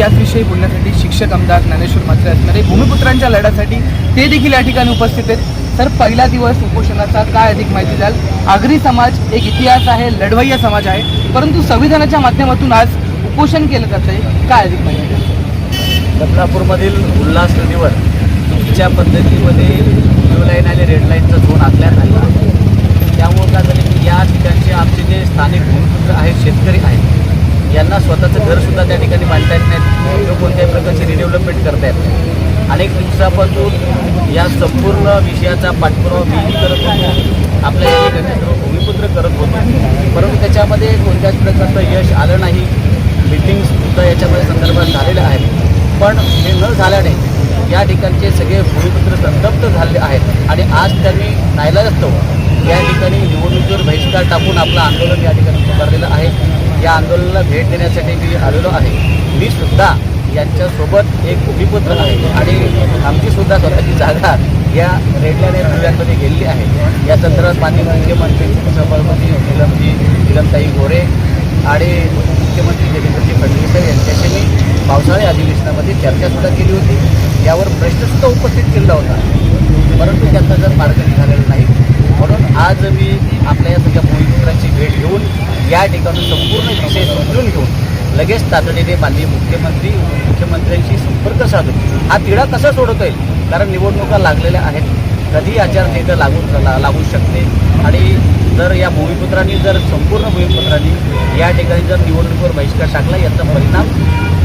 याच विषयी बोलण्यासाठी शिक्षक आमदार ज्ञानेश्वर मात्रे असणारे म्हणजे भूमिपुत्रांच्या लढ्यासाठी ते देखील या ठिकाणी उपस्थित आहेत. तर पहिला दिवस उपोषणाचा काय अधिक माहिती द्याल? आगरी समाज एक इतिहास आहे लढवय्या समाज आहे. परंतु संविधानाच्या माध्यमातून आज उपोषण केलं जात आहे. काय अधिक माहिती द्याल? बदलापूरमधील उल्हास नदीवर चुकीच्या पद्धतीमध्ये ब्लू लाईन आणि रेड लाईनचा झोन आखल्या नाही त्यामुळं काय झालं की या ठिकाणचे आमचे जे स्थानिक भूमिपुत्र आहेत शेतकरी आहेत यांना स्वतःचं घरसुद्धा त्या ठिकाणी बांधता येत नाहीत. किंवा कोणत्याही प्रकारची रिडेव्हलपमेंट करता येत नाही. अनेक दिवसापासून या संपूर्ण विषयाचा पाठपुरावा मीही करत होतो. आपल्या या ठिकाणी भूमिपुत्र करत होतो. परंतु त्याच्यामध्ये कोणत्याच प्रकारचं यश आलं नाही. मिटिंगसुद्धा याच्यामध्ये संदर्भात झालेल्या आहेत. पण हे न झाल्याने या ठिकाणचे सगळे भूमिपुत्र संतप्त झाले आहेत. आणि आज त्यांनी नायला नाईलाजस्तव या ठिकाणी निवडणुकीवर बहिष्कार टाकून आपलं आंदोलन या ठिकाणी पुकारलेलं आहे. या आंदोलनाला भेट देण्यासाठी मी आलेलो आहे. मी सुद्धा यांच्यासोबत एक भूमिपुत्र आहे आणि आमची सुद्धा स्वतःची जागा या रेडल्याने जिल्ह्यांमध्ये गेलेली आहे. या संदर्भात माननीय मुख्यमंत्री सभापती निलमजी निलमताई गोरे आणि मुख्यमंत्री देवेंद्रजी फडणवीस यांच्याशी मी पावसाळी अधिवेशनामध्ये चर्चासुद्धा केली होती. यावर प्रश्नसुद्धा उपस्थित केला होता. परंतु त्याचा जर मार्ग निघालेला नाही आज मी आपल्या या सगळ्या भूमिपुत्रांची भेट घेऊन या ठिकाणी संपूर्ण विषय समजून घेऊन लगेच तातडीने माननीय मुख्यमंत्री मुख्यमंत्र्यांशी संपर्क साधून हा तिढा कसा सोडवता येईल? कारण निवडणुका लागलेल्या आहेत. कधी आचारसंहिता लागू ला- लागू शकते. आणि जर या भूमिपुत्रांनी जर संपूर्ण भूमिपुत्रांनी या ठिकाणी जर निवडणुकीवर बहिष्कार टाकला याचा परिणाम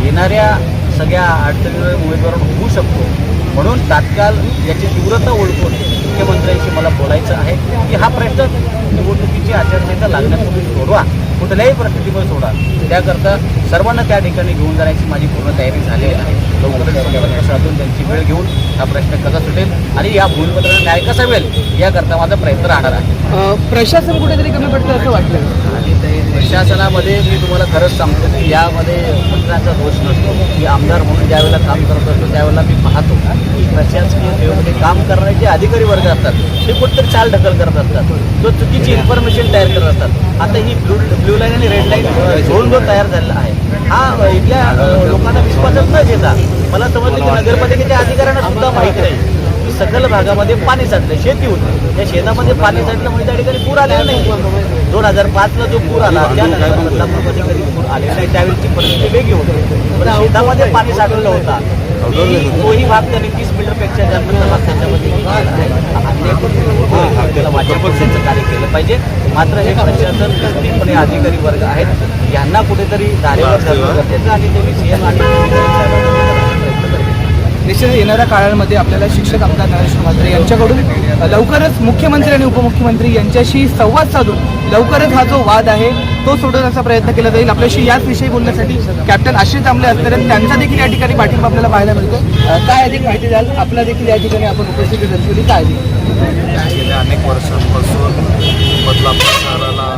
येणाऱ्या सगळ्या अडचणीवर उमेदवारांवर होऊ शकतो. म्हणून तात्काळ याची तीव्रता ओळखून मुख्यमंत्र्यांशी मला बोलायचं आहे की हा प्रश्न निवडणुकीची आचारसंहिता लागण्यापूर्वी सोडवा. कुठल्याही परिस्थितीमध्ये सोडा. त्याकरता सर्वांना त्या ठिकाणी घेऊन जाण्याची माझी पूर्ण तयारी झालेली आहे. लवकरच त्यांची वेळ घेऊन हा प्रश्न कसा सुटेल आणि या भूमिपत्राला न्याय कसा मिळेल याकरता माझा प्रयत्न राहणार आहे. प्रशासन कुठेतरी कमी पडतं असं वाटलं प्रशासनामध्ये मी तुम्हाला खरंच सांगतो की यामध्ये मंत्र्यांचा दोष नसतो. की आमदार म्हणून ज्यावेळेला काम करत असतो त्यावेळेला मी पाहतो. की प्रशासकीय सेवेमध्ये काम करणारे जे अधिकारी वर्ग असतात ते कुठेतरी चाल ढकल करत असतात. तो चुकीची इन्फॉर्मेशन तयार करत असतात. आता ही ब्लू ब्लू लाईन आणि रेड लाईन झोन जो तयार झालेला आहे हा इथल्या लोकांना विश्वासच न घेता मला समजलं की नगरपालिकेच्या अधिकाऱ्यांना सुद्धा माहिती नाही. की सकल भागामध्ये पाणी साठलं शेती होती. त्या शेतामध्ये पाणी साठल्यामुळे म्हणजे त्या ठिकाणी पूर आलेला नाही. दोन हजार पाचला जो पूर आला त्यानंतर कधी पूर आलेला नाही. त्यावेळीची परिस्थिती वेगळी होती. पण शेतामध्ये पाणी साठवलं होता. तोही भाग त्यांनी तीस मीटरपेक्षा जास्त भाग त्याच्यामध्ये त्याला वाचवण्याचं कार्य केलं पाहिजे. मात्र हे प्रशासन निश्चितपणे अधिकारी वर्ग आहेत. यांना कुठेतरी धारेवर धरणं गरजेचं आणि ते सीएम आणि येणाऱ्या काळामध्ये आपल्याला शिक्षक आमदार नरेश म्हात्रे यांच्याकडून लवकरच मुख्यमंत्री आणि उपमुख्यमंत्री यांच्याशी संवाद साधून लवकरच हा जो वाद आहे तो सोडवण्याचा प्रयत्न केला जाईल. आपल्याशी याच विषयी बोलण्यासाठी कॅप्टन आशिष आंबले असतात त्यांचा देखील या ठिकाणी पाठिंबा आपल्याला पाहायला मिळतो काय अधिक माहिती द्याल? आपला देखील या ठिकाणी आपण उपस्थिती दर्शवली काय अधिक? गेल्या अनेक वर्षांपासून बदलापूर शहराला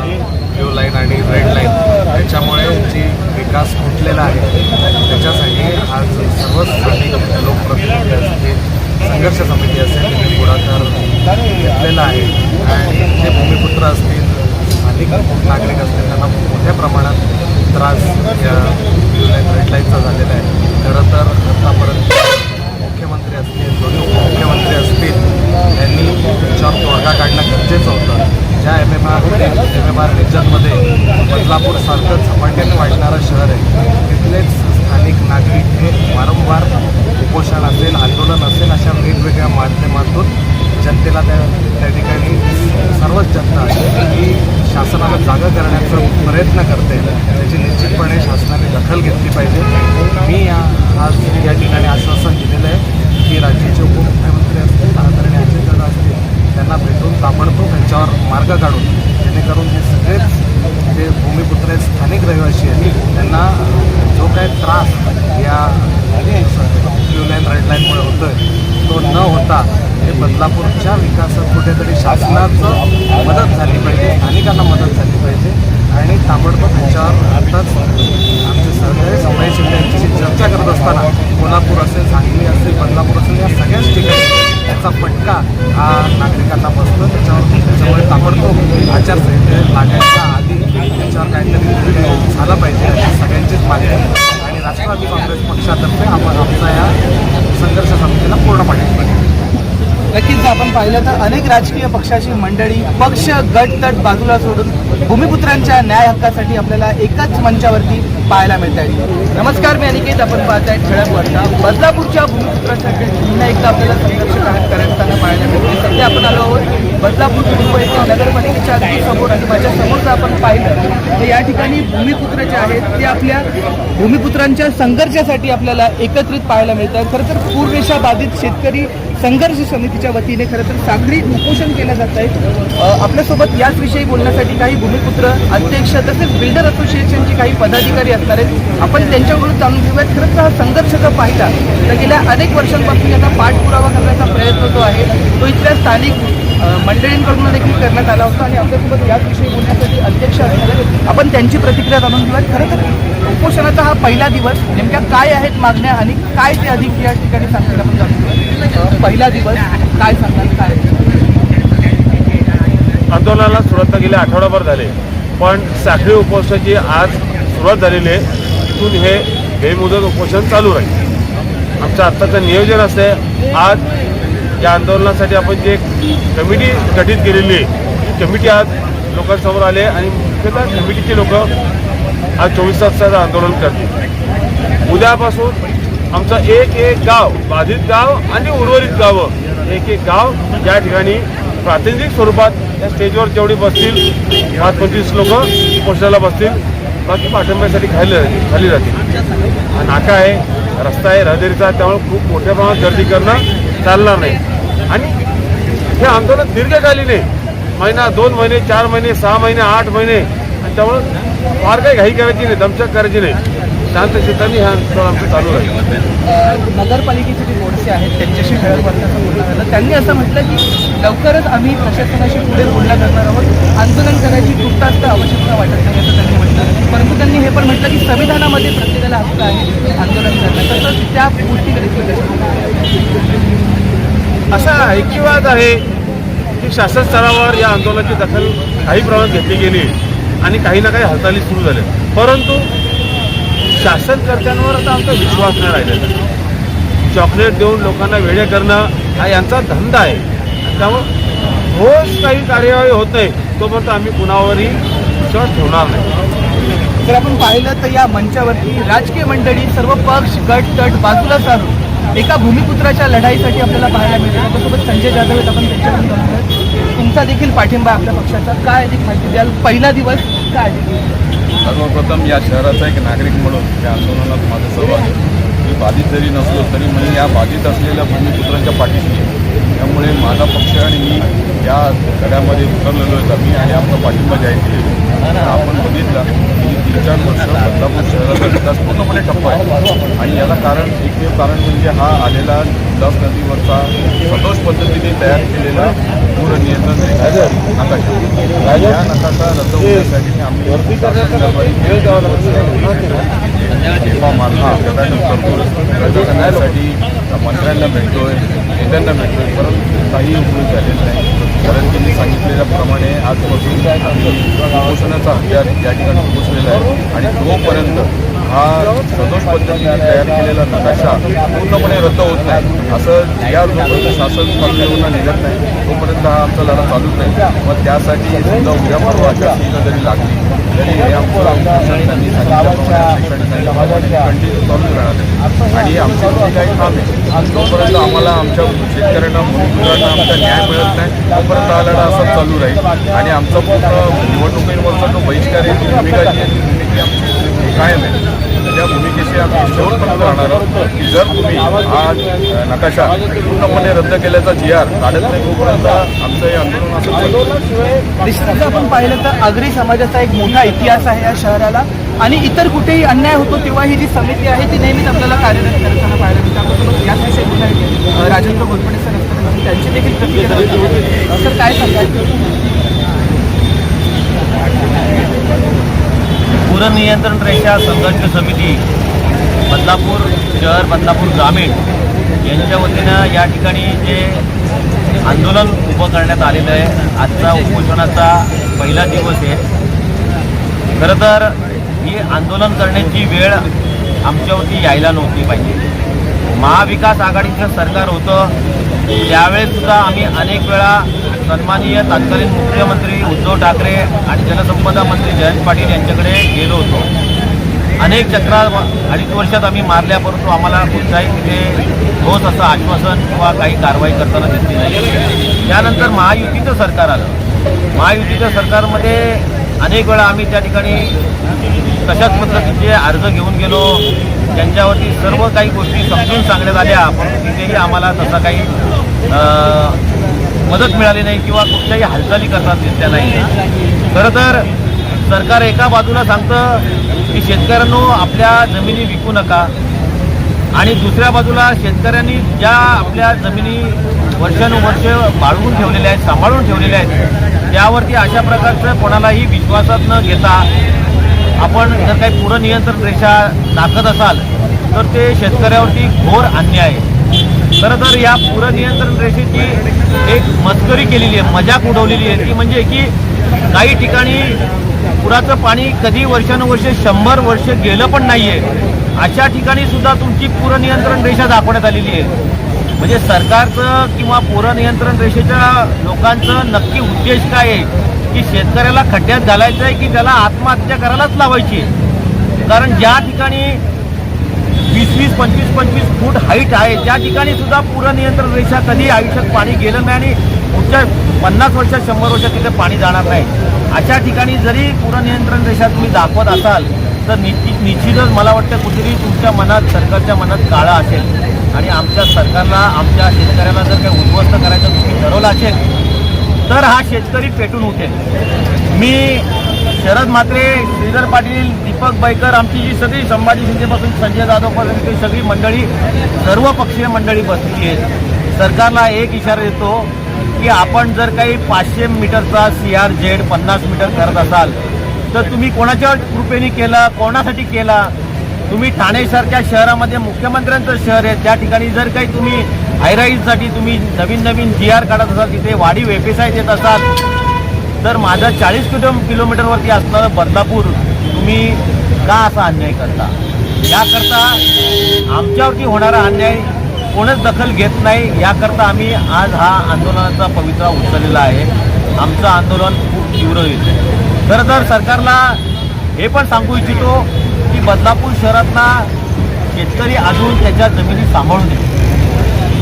ब्ल्यू लाईन आणि रेड लाईन याच्यामुळे जी विकास फुटलेला आहे. त्याच्यासाठी आज सर्व स्थानिक लोकप्रतिनिधी असतील संघर्ष समिती असेल त्यांनी पुढाकार घेतलेला आहे. आणि जे भूमिपुत्र असतील स्थानिक नागरिक असतील त्यांना मोठ्या प्रमाणात त्रास या रेडलाईनचा झालेला आहे. खरं तर आतापर्यंत मुख्यमंत्री असतील दोन्ही उपमुख्यमंत्री असतील यांनी त्याच्यावर तोडगा काढणं गरजेचं होतं ज्या M M R M M R रिजनमध्ये बदलापूरसारखं झपाट्याने वाढणारं शहर आहे तिथलेच स्थानिक नागरिक हे वारंवार उपोषण असेल आंदोलन असेल अशा वेगवेगळ्या माध्यमातून जनतेला त्या त्या ठिकाणी सर्वच जनता ही शासनाला जागा करण्याचा प्रयत्न करते त्याची निश्चितपणे शासनाने दखल घेतली पाहिजे मी या आज या ठिकाणी आश्वासन दिलेलं आहे की राज्याचे उपमुख्यमंत्री असतील आदरणीय अजितदादा असतील त्यांना भेटून ताबडतोब त्यांच्यावर मार्ग काढून जेणेकरून हे सगळेच जे भूमिपुत्र आहेत स्थानिक रहिवासी आहेत त्यांना जो काही त्रास या ब्ल्यू लाईन रेड लाईनमुळे तो न होता हे बदलापूरच्या विकासात कुठेतरी शासनाचं मदत झाली पाहिजे स्थानिकांना मदत झाली पाहिजे. आणि ताबडतोब ह्याच्यावर आताच आमचे सहकारी संभाजी शिंदे यांच्याशी चर्चा करत असताना कोल्हापूर असेल सांगली असेल बदलापूर असेल या सगळ्याच ठिकाणी त्याचा फटका हा नागरिकांना बसतो. त्याच्यावर त्याच्यामुळे ताबडतोब आचारसंहिते लागायच्या आधी त्याच्यावर काहीतरी निर्णय झाला पाहिजे. अशी सगळ्यांचीच मागणी आहे. आणि राष्ट्रवादी काँग्रेस पक्षातर्फे आपण आमचा या संघर्ष समितीला पूर्ण पाठिंबा नक्कीच आपण पाहिलं तर अनेक राजकीय पक्षाची मंडळी पक्ष गट तट बाजूला सोडून भूमिपुत्रांच्या न्याय हक्कासाठी आपल्याला एकाच मंचावरती पाहायला मिळत आहे नमस्कार मी अनिकेत. आपण पाहत आहेत ठळक वार्ता बदलापूरच्या भूमिपुत्रांसाठी पुन्हा एकदा आपल्याला संघर्ष करत करताना पाहायला मिळते. सध्या आपण आलो आहोत बदलापूर कुटुंब येथे नगरपालिकेच्या अगदी समोर आणि माझ्यासमोर जर आपण पाहिलं तर या ठिकाणी भूमिपुत्र जे आहेत ते आपल्या भूमिपुत्रांच्या संघर्षासाठी आपल्याला एकत्रित पाहायला मिळतात. खरं तर पूररेषा बाधित शेतकरी संघर्ष समितीच्या वतीने खरं तर सागरी उपोषण केलं जात आहे. आपल्यासोबत याच विषयी बोलण्यासाठी काही भूमिपुत्र अध्यक्ष तसेच बिल्डर असोसिएशनचे काही पदाधिकारी असणार आहेत. आपण त्यांच्याकडून जाणून घेऊयात. खरंच हा संघर्ष जर पाहिला तर गेल्या अनेक वर्षांपासून याचा पाठपुरावा करण्याचा प्रयत्न जो आहे तो इथल्या स्थानिक मंडळींकडून देखील करण्यात आला होता. आणि आपल्यासोबत याच विषयी बोलण्यासाठी अध्यक्ष असणार आपण त्यांची प्रतिक्रिया जाणून घेऊयात. खरं तर उपोषणाचा हा पहिला दिवस नेमक्या काय आहेत मागण्या आणि काय ते अधिक या ठिकाणी सांगायला आपण जाणून घेऊया पहिला दिवस काय सांगाल काय? आंदोलनाला सुरुवात गेले आठवडाभर झाले. पण साखळी उपोषणाची आज सुरुवात झालेली आहे. तिथून हे बेमुदत उपोषण चालू राहील. आमचं आत्ताचं नियोजन असं आहे. आज या आंदोलनासाठी आपण जे कमिटी गठीत केलेली आहे ती कमिटी आज लोकांसमोर आले आणि मुख्यतः कमिटीचे लोक आज चोवीस तासाचं आंदोलन करतील. उद्यापासून आमचं एक एक गाव बाधित गाव आणि उर्वरित गावं. एक एक गाव या ठिकाणी प्रातिनिधिक स्वरूपात या स्टेजवर जेवढी बसतील पाच पंचवीस लोक पोस्टाला बसतील बाकी पाठिंब्यासाठी खाली खाली जातील. हा नाका आहे रस्ता आहे रहदारीचा त्यामुळे खूप मोठ्या प्रमाणात गर्दी करणं चालणार नाही. आणि हे आंदोलन दीर्घकालीन आहे. महिना दोन महिने चार महिने सहा महिने आठ महिने. आणि त्यामुळं फार काही घाई करायची नाही दमचक करायची नाही. शांत चित्ताने हे आंदोलन आमचं चालू राहील. नगरपालिकेचे जे मोर्चे आहेत त्यांच्याशी ठळक वार्ताचं बोलणं झालं. त्यांनी असं म्हटलं की लवकरच आम्ही प्रशासनाशी पुढे बोलणं करणार आहोत. आंदोलन करायची तुर्तास आवश्यकता वाटत नाही असं त्यांनी म्हटलं. परंतु त्यांनी हे पण म्हटलं की संविधानामध्ये प्रत्येकाला हक्क आहे आंदोलन करण्याचा. तर त्या गोष्टीकडे असा ऐकिवाद आहे की शासन स्तरावर या आंदोलनाची दखल काही प्रमाणात घेतली गेली आणि काही ना काही हालचाली सुरू झाल्या. परंतु शासनकर्त्यांवर आता आमचा विश्वास नाही राहिलेला. चॉकलेट देऊन लोकांना वेळे करणं हा यांचा धंदा आहे. त्यामुळं ठोस काही कार्यवाही होत नाही तोपर्यंत आम्ही कुणावरही विश्वास ठेवणार नाही. जर आपण पाहिलं तर या मंचावरती राजकीय मंडळी सर्व पक्ष गट तट बाजूला सारून एका भूमिपुत्राच्या लढाईसाठी आपल्याला पाहायला मिळते त्यासोबत संजय जाधव आहेत आपण त्यांच्याकडून तुमचा देखील पाठिंबा आपल्या पक्षाचा. काय अधिक माहिती द्याल? पहिला दिवस काय? सर्वप्रथम या शहराचा एक नागरिक म्हणून या आंदोलनात माझं सहभाग आहे. मी बाधित जरी नसलो तरी मी या बाधित असलेल्या भूमिपुत्रांच्या पाठीशी त्यामुळे माझा पक्ष आणि मी या लढ्यामध्ये उतरलेलो आहेत आम्ही आणि आपला पाठिंबा जाहीर केलेला. आपण बघितलं की तीन चार वर्ष बदलापूर शहराचा विकास पूर्णपणे ठप्प आहे. आणि याला कारण एकमेव कारण म्हणजे हा आलेला उल्हास नदीवरचा सदोष पद्धतीने तयार केलेला पूर नियंत्रण रेषेचा नकाशा. या नकाशा रद्द होण्यासाठी आम्ही दरबारी मारला गटानं करतो रद्द करण्यासाठी मंत्र्यांना भेटतोय. त्यांना भेटतो आहे परंतु काही उपयोग झालेला नाही. कारण त्यांनी सांगितलेल्याप्रमाणे आजपासून आम्ही उपोषणाचा अभ्यास या ठिकाणी पोहोचलेला आहे. आणि तोपर्यंत हा सदोष पद्धतीने तयार केलेला नकाशा पूर्णपणे रद्द होत नाही. असं या जोपर्यंत शासन पातळीवरून निघत नाही तोपर्यंत हा आमचा लढा चालूच नाही. मग त्यासाठी समजा उद्या परवा आचारसंहिता जरी लागली त्यांनी सांगितल्याप्रमाणे अध्यक्षांनी सांगितल्याप्रमाणे कंटिन्यू चालू राहणार आहे. आणि आमचे जे काही काम आहे. जोपर्यंत आम्हाला आमच्या शेतकऱ्यांना मुलांना आमचा न्याय मिळत नाही तोपर्यंत हा लढा असाच चालू राहील. आणि आमचा पूर्ण निवडणुकीवरचा जो बहिष्कार आहे ती भूमिका जी आहे ती भूमिका आमची कायम आहे. त्या भूमिकेशी आम्ही शेवटपर्यंत राहणार आहोत. की जर तुम्ही हा नकाशा पूर्णपणे रद्द केल्याचा जी आर काढत नाही तोपर्यंत आमचं हे आंदोलन असं निश्चितच आपण पाहिलं तर आगरी समाजाचा एक मोठा इतिहास आहे या शहराला. आणि इतर कुठेही अन्याय होतो तेव्हा ही जी समिती आहे ती नेहमीच आपल्याला कार्यरत करताना पाहायला मिळते आपल्यासोबत याच विषयी बोलणार राजेंद्र घोरपडे सर असताना त्यांची देखील प्रतिक्रिया जाणून सर काय सांगायचं पूरनियंत्रण रेषा संघर्ष समिती बदलापूर शहर बदलापूर ग्रामीण यांच्या वतीनं या ठिकाणी जे आंदोलन उभं करण्यात आलेलं आहे. आजचा उपोषणाचा पहिला दिवस आहे. खरं तर ही आंदोलन करण्याची वेळ आमच्यावरती यायला नव्हती पाहिजे. महाविकास आघाडीचं सरकार होतं त्यावेळेसुद्धा आम्ही अनेक वेळा सन्माननीय तत्कालीन मुख्यमंत्री उद्धव ठाकरे आणि जलसंपदा मंत्री जयंत पाटील यांच्याकडे गेलो होतो. अनेक चक्रा अडीच वर्षात आम्ही मारल्या परंतु आम्हाला कुठलाही तिथे ठोस असं आश्वासन किंवा काही कारवाई करताना दिसली नाही. त्यानंतर महायुतीचं सरकार आलं. महायुतीच्या सरकारमध्ये अनेक वेळा आम्ही त्या ठिकाणी तशाच पद्धतीचे अर्ज घेऊन गेलो. त्यांच्यावरती सर्व काही गोष्टी समजून सांगण्यात आल्या परंतु तिथेही आम्हाला तसा काही मदत मिळाली नाही किंवा कुठल्याही हालचाली करतात दिसल्या नाही. खरं तर सरकार एका बाजूला सांगतं की शेतकऱ्यांनो आपल्या जमिनी विकू नका. आणि दुसऱ्या बाजूला शेतकऱ्यांनी ज्या आपल्या जमिनी वर्षानुवर्ष बाळगून ठेवलेल्या आहेत सांभाळून ठेवलेल्या आहेत त्यावरती अशा प्रकारचं कोणालाही विश्वासात न घेता आपण जर काही पुरं नियंत्रण रेषा दाखत असाल तर ते शेतकऱ्यावरती घोर अन्याय आहे. खरं तर या पूरनियंत्रण रेषेची एक मस्करी केलेली आहे मजाक उडवलेली आहे. ती म्हणजे की काही ठिकाणी पुराचं पाणी कधी वर्षानुवर्षे शंभर वर्ष गेलं पण नाहीये. अशा ठिकाणी सुद्धा तुमची पूरनियंत्रण रेषा दाखवण्यात आलेली आहे. म्हणजे सरकारचं किंवा पूरनियंत्रण रेषेच्या लोकांचं नक्की उद्देश काय आहे? की शेतकऱ्याला खड्ड्यात घालायचं आहे की त्याला आत्महत्या करायलाच लावायची कारण ज्या ठिकाणी वीस पंचवीस पंचवीस फूट हाईट आहे. त्या ठिकाणी सुद्धा पूर नियंत्रण रेषा कधी आयुष्यात पाणी गेलं नाही आणि पुढच्या पन्नास वर्षात शंभर वर्षात तिथे पाणी जाणार नाही. अशा ठिकाणी जरी पूर नियंत्रण रेषा तुम्ही दाखवत असाल तर निश्चित निश्चितच मला वाटतं कुठेतरी तुमच्या मनात सरकारच्या मनात काळा असेल. आणि आमच्या सरकारला आमच्या शेतकऱ्याला जर काही उद्ध्वस्त करायचं तुम्ही ठरवलं असेल तर हा शेतकरी पेटून उठेल. मी शरद म्हात्रे श्रीधर पाटील दीपक बैकर आमची जी सगळी संभाजी शिंदेपासून संजय जाधवपर्यंत सगळी मंडळी सर्व पक्षीय मंडळी बसलेली आहेत. सरकारला एक इशारा देतो की आपण जर काही पाचशे मीटरचा सी आर झेड पन्नास मीटर करत असाल तर तुम्ही कोणाच्या कृपेने केला कोणासाठी केला? तुम्ही ठाणेसारख्या शहरामध्ये मुख्यमंत्र्यांचं शहर आहे त्या ठिकाणी जर काही तुम्ही हायराईजसाठी तुम्ही नवीन नवीन जी आर काढत असाल तिथे वाढीव एफएसआय देत असाल तर माझा चाळीस किलो किलोमीटरवरती असणारं बदलापूर तुम्ही का असा अन्याय करता? याकरता आमच्यावरती होणारा अन्याय कोणच दखल घेत नाही. याकरता आम्ही आज हा आंदोलनाचा पवित्रा उचललेला आहे. आमचं आंदोलन खूप तीव्र होईल. खरं तर सरकारला हे पण सांगू इच्छितो की बदलापूर शहरातला शेतकरी अजून त्याच्या जमिनी सांभाळून नये.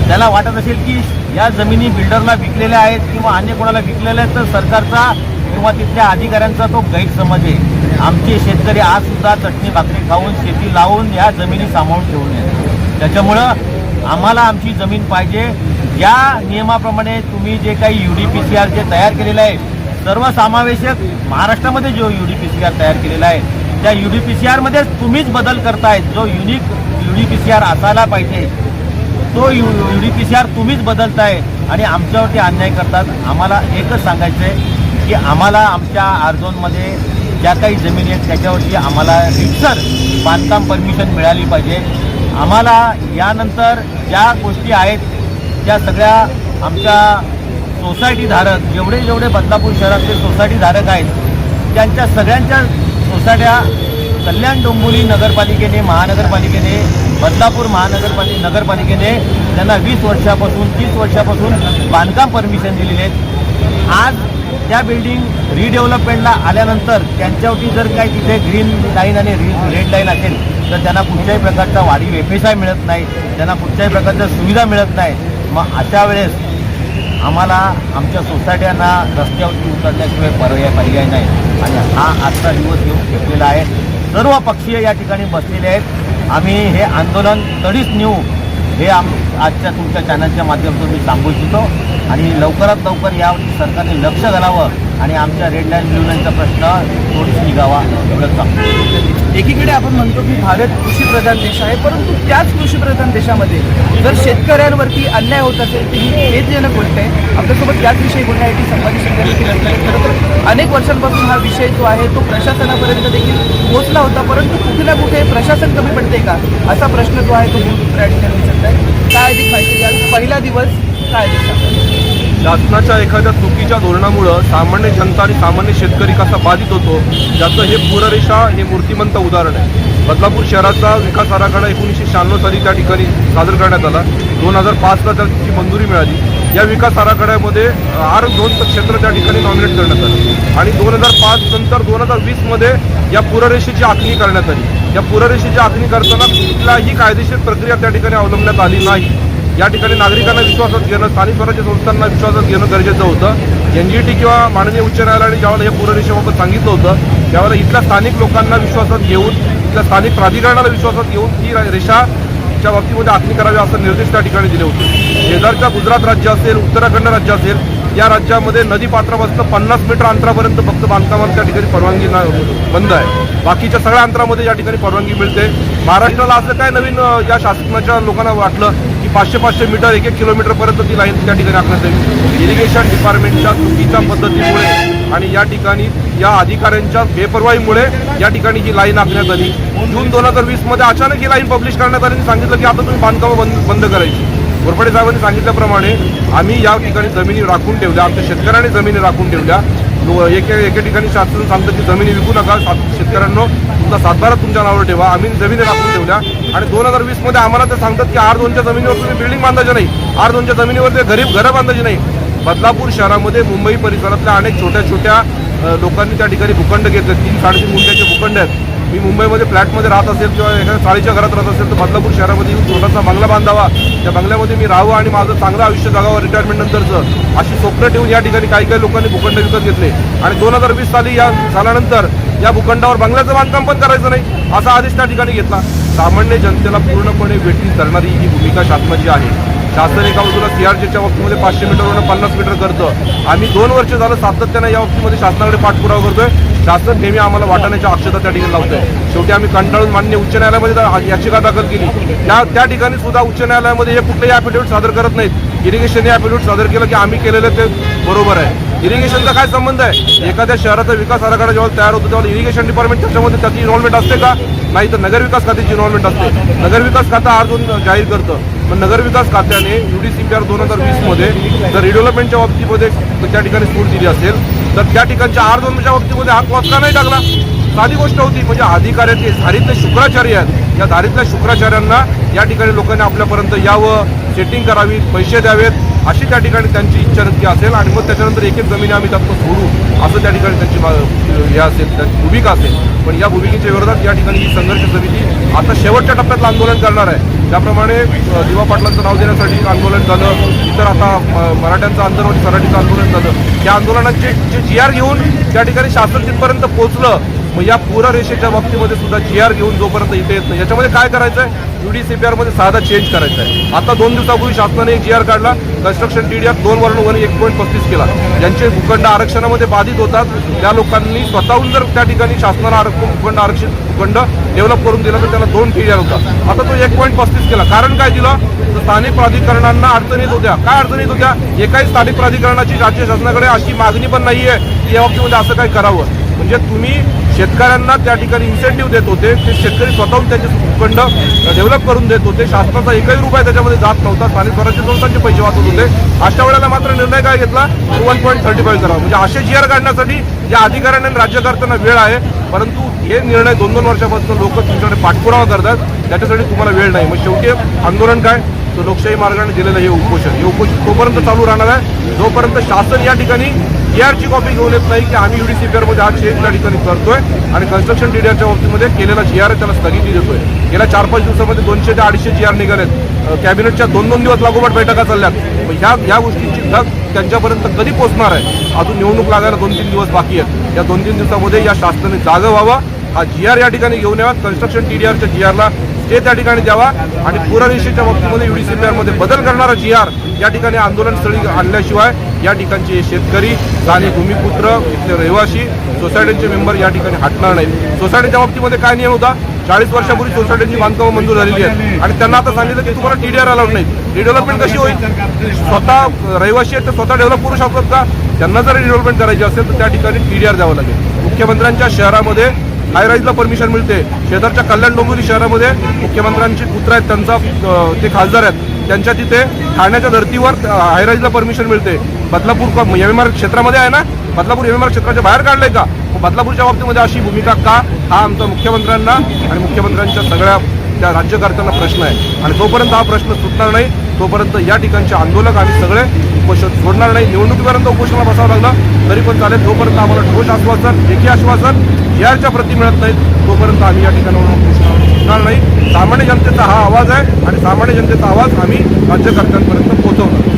त्याला वाटत असेल की या जमिनी बिल्डरला विकलेल्या आहेत किंवा अन्य कोणाला विकलेल्या आहेत तर सरकारचा किंवा तिथल्या अधिकाऱ्यांचा तो गैरसमज आहे. आमचे शेतकरी आज सुद्धा चटणी भाकरी खाऊन शेती लावून या जमिनी सांभाळून ठेवून आहेत. त्याच्यामुळं आम्हाला आमची जमीन पाहिजे. या नियमाप्रमाणे तुम्ही जे काही U D P C R जे तयार केलेलं आहे सर्वसमावेशक महाराष्ट्रामध्ये जो U D P C R तयार केलेला आहे त्या यू डी पी सी आरमध्येच तुम्हीच बदल करतायत. जो unique U D P C R असायला पाहिजे. तो U U D P C R तुम्हीच बदलताय आणि आमच्यावरती अन्याय करतात. आम्हाला एकच सांगायचं आहे की आम्हाला आमच्या आरझोनमध्ये ज्या काही जमिनी आहेत त्याच्यावरती आम्हाला रिक्सर बांधकाम परमिशन मिळाली पाहिजे. आम्हाला यानंतर ज्या गोष्टी आहेत त्या सगळ्या आमच्या सोसायटीधारक जेवढे जेवढे बदलापूर शहरातले सोसायटीधारक आहेत त्यांच्या सगळ्यांच्या सोसायट्या कल्याण डोंबिवली नगरपालिकेने महानगरपालिकेने बदलापूर महानगरपालिके नगरपालिकेने त्यांना वीस वर्षापासून तीस वर्षापासून बांधकाम परमिशन दिलेले आहेत. आज त्या बिल्डिंग रिडेव्हलपमेंटला आल्यानंतर त्यांच्यावरती जर काही तिथे ग्रीन लाईन आणि रेड लाईन असेल तर त्यांना कुठल्याही प्रकारचा वाढीव एफ एस आय मिळत नाही त्यांना कुठल्याही प्रकारच्या सुविधा मिळत नाही. मग अशा वेळेस आम्हाला आमच्या सोसायट्यांना रस्त्यावरती उतरण्याशिवाय पर्याय पर्याय नाही. आणि हा आजचा दिवस येऊन ठेवलेला आहे. सर्व पक्षीय या ठिकाणी बसलेले आहेत. आम्ही हे आंदोलन तडीच नेऊ हे आम आजच्या तुमच्या चॅनलच्या माध्यमातून मी सांगू इच्छितो. आणि लवकरात लवकर यावरती सरकारने लक्ष घालावं. आणि आमच्या रेड लाईन ब्ल्यू लाईनचा प्रश्न तोडीस निघावा एवढंच सांगतो. एकीकडे आपण म्हणतो की भारत कृषीप्रधान देश आहे परंतु त्याच कृषीप्रधान देशामध्ये जर शेतकऱ्यांवरती अन्याय होत असेल तर ही खेदजनक गोष्ट आहे. आपल्यासोबत याच विषयी बोलण्यासाठी संभाजी शिंदे देखील असणार खरं तर अनेक वर्षांपासून हा विषय जो आहे तो प्रशासनापर्यंत देखील पोहोचला होता परंतु कुठे ना कुठे प्रशासन कमी पडते का? असा प्रश्न जो आहे तो मूलभूत या ठिकाणी विचारत आहे काय अधिक माहिती द्याल? पहिला दिवस काय अधिक सांगा शासनाच्या एखाद्या चुकीच्या धोरणामुळं सामान्य जनता आणि सामान्य शेतकरी कसा बाधित होतो ज्याचं हे पूररेषा हे मूर्तिमंत उदाहरण आहे. बदलापूर शहराचा विकास आराखडा एकोणीसशे शहाण्णव साली त्या ठिकाणी सादर करण्यात आला. दोन हजार पाचला त्याची मंजुरी मिळाली. या विकास आराखड्यामध्ये आर दोन क्षेत्र त्या ठिकाणी नॉमिनेट करण्यात आलं. आणि दोन हजार पाच नंतर दोन हजार वीसमध्ये या पूररेषेची आखणी करण्यात आली. या पूररेषेची आखणी करताना कुठलाही कायदेशीर प्रक्रिया त्या ठिकाणी अवलंबण्यात आली नाही. या ठिकाणी नागरिकांना विश्वासात घेणं स्थानिक स्वराज्य संस्थांना विश्वासात घेणं गरजेचं होतं. एन जी टी किंवा माननीय उच्च न्यायालयाने ज्यावेळेला हे पूररेषेबाबत सांगितलं होतं त्यावेळेला इथल्या स्थानिक लोकांना विश्वासात घेऊन इथल्या स्थानिक प्राधिकरणाला विश्वासात घेऊन ही रेषा च्या बाबतीमध्ये आखणी करावी असा निर्देश त्या ठिकाणी दिले होते. शेजारच्या गुजरात राज्य असेल उत्तराखंड राज्य असेल या राज्यामध्ये नदी पात्रापासून पन्नास मीटर अंतरापर्यंत फक्त बांधकामाला त्या ठिकाणी परवानगी बंद आहे. बाकीच्या सगळ्या अंतरामध्ये या ठिकाणी परवानगी मिळते. महाराष्ट्राला असं काय नवीन या शासनाच्या लोकांना वाटलं? पाचशे पाचशे मीटर एक एक किलोमीटरपर्यंत ती लाईन त्या ठिकाणी आखण्यात येईल इरिगेशन डिपार्टमेंटच्या चुकीच्या पद्धतीमुळे आणि या ठिकाणी या अधिकाऱ्यांच्या बेपरवाईमुळे या ठिकाणी ही लाईन आखण्यात आली. जून दोन हजार वीसमध्ये अचानक ही लाईन पब्लिश करण्यात आली आणि सांगितलं की आता तुम्ही बांधकामं बंद बंद करायची. घोरपडे साहेबांनी सांगितल्याप्रमाणे आम्ही या ठिकाणी जमिनी राखून ठेवल्या आमच्या शेतकऱ्यांनी जमिनी राखून ठेवल्या. एके एके ठिकाणी शासन सांगतं की जमिनी विकू नका शेतकऱ्यांना. तुमचा सातबारा तुमच्या नावावर ठेवा आम्ही जमिनी राखून ठेवल्या. आणि दोन हजार वीसमध्ये आम्हाला ते सांगतात की आर दोनच्या जमिनीवर तुम्ही बिल्डिंग बांधायचे नाही. आर दोनच्या जमिनीवर ते गरीब घरं बांधायची नाही. बदलापूर शहरामध्ये मुंबई परिसरातल्या अनेक छोट्या छोट्या लोकांनी त्या ठिकाणी भूखंड घेतले. तीन साडेतीन गुंठ्याचे भूखंड आहेत. मी मुंबईमध्ये फ्लॅटमध्ये राहत असेल किंवा एखाद्या चाळीच्या घरात राहत असेल तर बदलापूर शहरामध्ये येऊन छोटासा बंगला बांधावा. त्या बंगल्यामध्ये मी राहावं आणि माझं चांगलं आयुष्य जगावं रिटायरमेंट नंतरचं. अशी स्वप्न ठेवून या ठिकाणी काही काही लोकांनी भूखंड विकत घेतले. आणि दोन हजार वीस साली या झाल्यानंतर या भूखंडावर बंगल्याचं बांधकाम पण करायचं नाही असा आदेश त्या ठिकाणी घेतला. सामान्य जनतेला पूर्णपणे वेठी धरणारी ही भूमिका शासनाची आहे. शासन एका बाजूला सीआरजीच्या वक्तीमध्ये पाचशे मीटरवरून पन्नास मीटर करतं. आम्ही दोन वर्ष झालं सातत्यानं या वक्तीमध्ये शासनाकडे पाठपुरावा करतोय. शासन नेहमी आम्हाला वाटाण्याच्या अक्षता त्या ठिकाणी लावतोय. शेवटी आम्ही कंटाळून मान्य उच्च न्यायालयामध्ये याचिका दाखल केली. त्या त्या ठिकाणी सुद्धा उच्च न्यायालयामध्ये हे कुठलेही ॲफिडेव्हिट सादर करत नाहीत. इरिगेशनने ॲफिडेव्हिट सादर केलं की आम्ही केलेलं ते बरोबर आहे. इरिगेशनचा काय संबंध आहे? एखाद्या शहराचा विकास आराखडा जेव्हा तयार होतो तेव्हा इरिगेशन डिपार्टमेंट त्याच्यामध्ये त्याची इन्व्हॉल्वमेंट असते का? नाही तर नगरविकास खात्याची इन्व्हॉल्वमेंट असते. नगरविकास खातं अर्जून दोन जाहीर करतं. पण नगरविकास खात्याने युडीसीपीआर दोन हजार वीसमध्ये जर रिडेव्हलपमेंटच्या बाबतीमध्ये त्या ठिकाणी सूट दिली असेल तर त्या ठिकाणच्या आर दोनच्या बाबतीमध्ये हा कॉस्ट का नाही टाकला. साधी गोष्ट होती म्हणजे अधिकाऱ्याचे धारीतले शुक्राचार्य आहेत. या धारीतल्या शुक्राचार्यांना या ठिकाणी लोकांनी आपल्यापर्यंत यावं सेटिंग करावी पैसे द्यावेत. अशी त्या ठिकाणी त्यांची इच्छा नक्की असेल आणि मग त्याच्यानंतर एक एक जमिनी आम्ही त्यातनं सोडू असं त्या ठिकाणी त्यांची हे असेल त्यांची भूमिका असेल. पण या भूमिकेच्या विरोधात या ठिकाणी ही संघर्ष समिती आता शेवटच्या टप्प्यातलं आंदोलन करणार आहे. त्याप्रमाणे दिवा पाटलांचं नाव देण्यासाठी आंदोलन झालं इतर आता मराठ्यांचं आंदोलन मराठीचं आंदोलन झालं. या आंदोलनाचे जे जी आर घेऊन त्या ठिकाणी शासन तिथपर्यंत पोहोचलं मग या पूररेषेच्या बाबतीमध्ये सुद्धा जी आर घेऊन जोपर्यंत इथे येत नाही याच्यामध्ये काय करायचं आहे युडीसीपीआरमध्ये साधा चेंज करायचा आहे आता दोन दिवसापूर्वी शासनाने एक जी आर काढला कन्स्ट्रक्शन डी डी आर दोन वर्ण वन एक पॉईंट पस्तीस केला. ज्यांचे भूखंड आरक्षणामध्ये बाधित होतात. त्या लोकांनी स्वतःहून जर त्या ठिकाणी शासनाला आरक्षण भूखंड आरक्षित भूखंड डेव्हलप करून दिला तर त्याला दोन टी डी आर होता आता तो एक पॉईंट पस्तीस केला. कारण काय दिलं? तर स्थानिक प्राधिकरणांना अडचणीत होत्या. काय अडचणीत होत्या? एकाही स्थानिक प्राधिकरणाची राज्य शासनाकडे अशी मागणी पण नाहीये की या बाबतीमध्ये असं काय करावं. म्हणजे तुम्ही शेतकऱ्यांना त्या ठिकाणी इन्सेंटिव्ह देत होते. ते शेतकरी स्वतःहून त्यांचे भूखंड डेव्हलप करून देत होते. शासनाचा एकही रुपया त्याच्यामध्ये जात नव्हता. स्थानिक स्वराज्य संस्थांचे पैसे वाचत होते. अशा वेळेला मात्र निर्णय काय घेतला? वन पॉईंट थर्टी फाईव्ह करावा. म्हणजे असे जी आर काढण्यासाठी या अधिकाऱ्यांना आणि राज्यकर्त्यांना वेळ आहे. परंतु हे निर्णय दोन दोन वर्षापासून लोक तुमच्याकडे पाठपुरावा करतात. त्याच्यासाठी तुम्हाला वेळ नाही. मग शेवटी आंदोलन काय? तर लोकशाही मार्गाने दिलेलं हे उपोषण. हे उपोषण तोपर्यंत चालू राहणार आहे. जोपर्यंत शासन या ठिकाणी डीआरची कॉपी घेऊन येत नाही की आम्ही युडीसीपीआरमध्ये आज चेंज त्या ठिकाणी करतोय आणि कन्स्ट्रक्शन डीडीआरच्या बाबतीमध्ये केलेला जी आर त्याला स्थगिती देतोय. गेल्या चार पाच दिवसामध्ये दोनशे ते अडीचशे जी आर निघालेत कॅबिनेटच्या दोन दोन दिवस लागोपाठ बैठका चालल्यात मग ह्या ह्या गोष्टींची धग त्यांच्यापर्यंत कधी पोहोचणार आहे? अजून निवडणूक लागायला दोन तीन दिवस बाकी आहेत. या दोन तीन दिवसामध्ये या शासनाने जागं व्हावं. हा जी आर या ठिकाणी घेऊन यावा. कन्स्ट्रक्शन टी डी आरच्या जी आरला ते त्या ठिकाणी द्यावा आणि पूररेषेच्या बाबतीमध्ये युडीसीपीआरमध्ये बदल करणारा जी आर या ठिकाणी आंदोलन स्थळी आणल्याशिवाय या ठिकाणचे शेतकरी जाणे भूमिपुत्र इथले रहिवासी सोसायटीचे मेंबर या ठिकाणी हटणार नाहीत. सोसायटीच्या बाबतीमध्ये काय नियम होता? चाळीस वर्षापूर्वी सोसायटीची बांधकामं मंजूर झालेली आहेत. आणि त्यांना आता सांगितलं की तुम्हाला टीडीआर अलाउड नाही रिडेव्हलपमेंट कशी होईल? स्वतः रहिवासी आहेत ते स्वतः डेव्हलप करू शकतात का? त्यांना जर रिडेव्हलपमेंट करायची असेल तर त्या ठिकाणी टीडीआर द्यावं लागेल. मुख्यमंत्र्यांच्या शहरामध्ये हायराईजला परमिशन मिळते. शेजारच्या कल्याण डोंबिवली शहरामध्ये मुख्यमंत्र्यांचे पुत्र आहेत त्यांचा ते खासदार आहेत. त्यांच्या तिथे ठाण्याच्या धर्तीवर हायराईजला परमिशन मिळते. बदलापूर एम आर क्षेत्रामध्ये आहे ना? बदलापूर एम आर क्षेत्राच्या बाहेर काढलंय का? मग बदलापूरच्या बाबतीमध्ये अशी भूमिका का? हा आमचा मुख्यमंत्र्यांना आणि मुख्यमंत्र्यांच्या सगळ्या त्या राज्यकर्त्यांना प्रश्न आहे. आणि जोपर्यंत हा प्रश्न सुटणार नाही. तोपर्यंत या ठिकाणचे आंदोलक आम्ही सगळे उपोषण सोडणार नाही. निवडणुकीपर्यंत उपोषणाला बसावं लागलं तरी पण चालेल. जोपर्यंत आम्हाला ठोस आश्वासन लेखी आश्वासन याच्या प्रती मिळत नाहीत तोपर्यंत आम्ही या ठिकाणावरून उपोषणावर सुटणार नाही. सामान्य जनतेचा हा आवाज आहे आणि सामान्य जनतेचा आवाज आम्ही राज्यकर्त्यांपर्यंत पोहोचवणार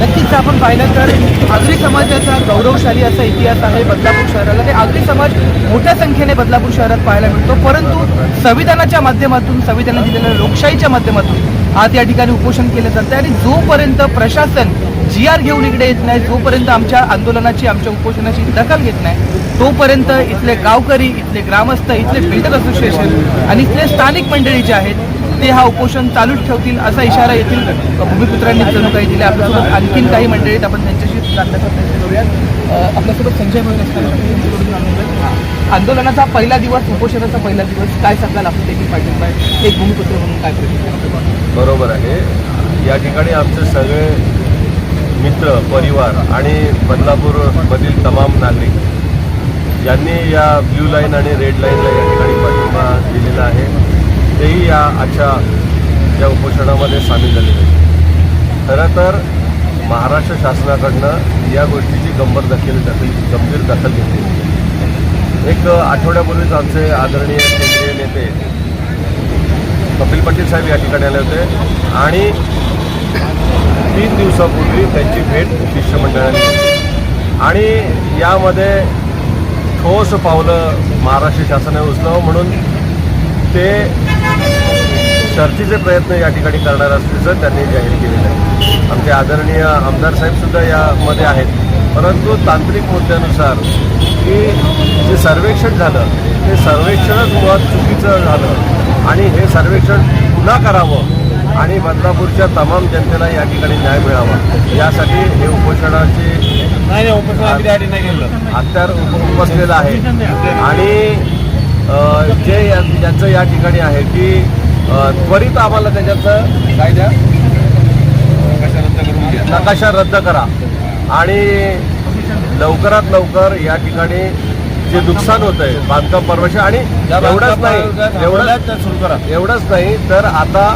नक्कीच आपण पाहिलं तर आगरी समाजाचा गौरवशाली असा इतिहास आहे बदलापूर शहराला. ते आगरी समाज मोठ्या संख्येने बदलापूर शहरात पाहायला मिळतो. परंतु संविधानाच्या माध्यमातून संविधानाने दिलेल्या लोकशाहीच्या माध्यमातून आज या ठिकाणी उपोषण केलं जातं आणि जोपर्यंत प्रशासन जी आर घेऊन इकडे येत नाही जोपर्यंत आमच्या आंदोलनाची आमच्या उपोषणाची दखल घेत नाही तोपर्यंत इथले गावकरी इथले ग्रामस्थ इथले बिल्डर असोसिएशन आणि इथले स्थानिक मंडळी जे आहेत ते हा उपोषण चालूच ठेवतील असा इशारा येथील भूमिपुत्रांनी जणू काही दिला. आपल्यासोबत आणखीन काही मंडळीत आपण प्रयत्न करूयात. आपल्यासोबत संजय भोईर असतात आंदोलनाचा पहिला दिवस उपोषणाचा पहिला दिवस काय सांगाल आपण देखील पाठिंबा एक भूमिपुत्र म्हणून काय बरोबर आहे. या ठिकाणी आमचे सगळे मित्र परिवार आणि बदलापूरमधील तमाम नागरिक ज्यांनी या ब्ल्यू लाईन आणि रेड लाईनला या ठिकाणी पाठिंबा दिलेला आहे. तेही या आजच्या या उपोषणामध्ये सामील झालेले आहेत. खरं तर महाराष्ट्र शासनाकडनं या गोष्टीची गंभीर दखल दखल गंभीर दखल घेतली. एक आठवड्यापूर्वीच आमचे आदरणीय केंद्रीय नेते कपिल पाटील साहेब या ठिकाणी आले होते आणि तीन दिवसापूर्वी त्यांची भेट शिष्टमंडळाने आणि यामध्ये ठोस पावलं महाराष्ट्र शासनाने उचलावं म्हणून ते शर्थीचे प्रयत्न या ठिकाणी करणार असल्याचं त्यांनी जाहीर केलेलं आहे. आमचे आदरणीय आमदार साहेबसुद्धा यामध्ये आहेत. परंतु तांत्रिक मुद्द्यानुसार की जे सर्वेक्षण झालं ते सर्वेक्षणच मुळात चुकीचं झालं. आणि हे सर्वेक्षण पुन्हा करावं आणि बदलापूरच्या तमाम जनतेला या ठिकाणी न्याय मिळावा. यासाठी हे उपोषणाची हत्यार उप- उपसलेलं आहे आणि जे या- ज्यांचं या ठिकाणी आहे की त्वरित आम्हाला त्याच्याचं काय द्या? नकाशा रद्द करा. आणि लवकरात लवकर या ठिकाणी जे नुकसान होत आहे बांधकाम परवाशी आणि एवढंच नाही एवढंच सुरू करा. एवढंच नाही तर आता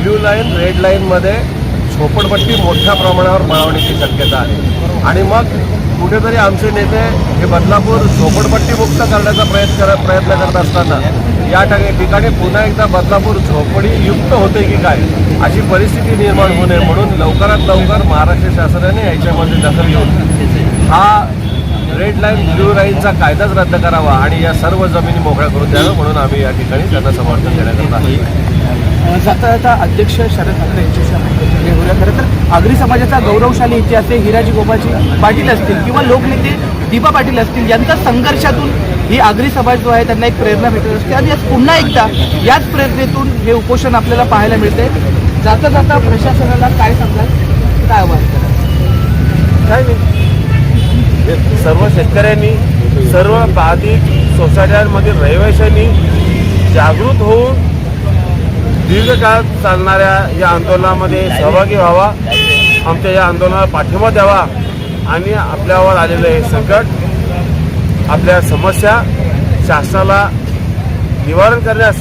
ब्ल्यू लाईन रेड लाईनमध्ये झोपडपट्टी मोठ्या प्रमाणावर बनवण्याची शक्यता आहे. आणि मग कुठेतरी आमचे नेते हे बदलापूर झोपडपट्टी मुक्त करण्याचा प्रयत्न करत प्रयत्न करत असताना या ठिकाणी ठिकाणी पुन्हा एकदा बदलापूर झोपडी युक्त होते की काय अशी परिस्थिती निर्माण होऊ नये म्हणून लवकरात लवकर महाराष्ट्र शासनाने याच्यामध्ये दखल घेऊन हा रेड लाईन ब्ल्यू लाईनचा कायदाच रद्द करावा आणि या सर्व जमिनी मोकळ्या करून द्याव्या म्हणून आम्ही या ठिकाणी त्यांना समर्थन देण्याकरता जाता जाता अध्यक्ष शरद ठाकरे यांच्याशी आपण खरं तर आगरी समाजाचा गौरवशाली इतिहास आहे. हिराजी गोपाजी पाटील असतील किंवा लोकनेते दीपा पाटील असतील यांच्या संघर्षातून ही आगरी समाज जो आहे त्यांना एक प्रेरणा भेटत असते. आणि आज पुन्हा एकदा याच प्रेरणेतून हे उपोषण आपल्याला पाहायला मिळते जाता जाता प्रशासनाला काय सांगाल? काय आवाज करा काय नाही. सर्व शेतकऱ्यांनी सर्व बाधित सोसायट्यांमधील रहिवाशांनी जागृत होऊन दीर्घकाळ चालणाऱ्या या आंदोलनामध्ये सहभागी व्हावा आमच्या या आंदोलनाला पाठिंबा द्यावा आणि आपल्यावर आलेलं हे संकट आपल्या समस्या शासनाला निवारण करण्यास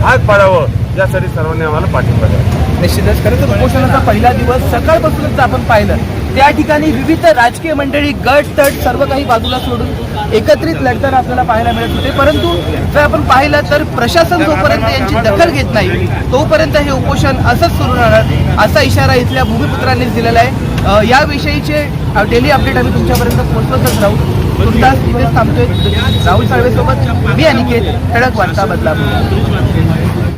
भाग पाडावं यासाठी सर्वांनी आम्हाला पाठिंबा द्यावा. निश्चितच. खरं तर उपोषणाचा पहिला दिवस सकाळपासूनच आपण पाहिलं. त्या ठिकाणी विविध राजकीय मंडळी गट तट सर्व काही बाजूला सोडून एकत्रित लढताना आपल्याला पाहायला मिळत होते. परंतु जर आपण पाहिलं तर प्रशासन जोपर्यंत यांची दखल घेत नाही तोपर्यंत हे उपोषण असंच सुरू राहणार असा इशारा इथल्या भूमिपुत्रांनीच दिलेला आहे. याविषयीचे डेली अपडेट आम्ही तुमच्यापर्यंत पोहोचवतच राहू. तुर्तास इथेच थांबतोय. राहुल साळवेसोबत मी अनिकेत ठळक वार्ता बदलापूर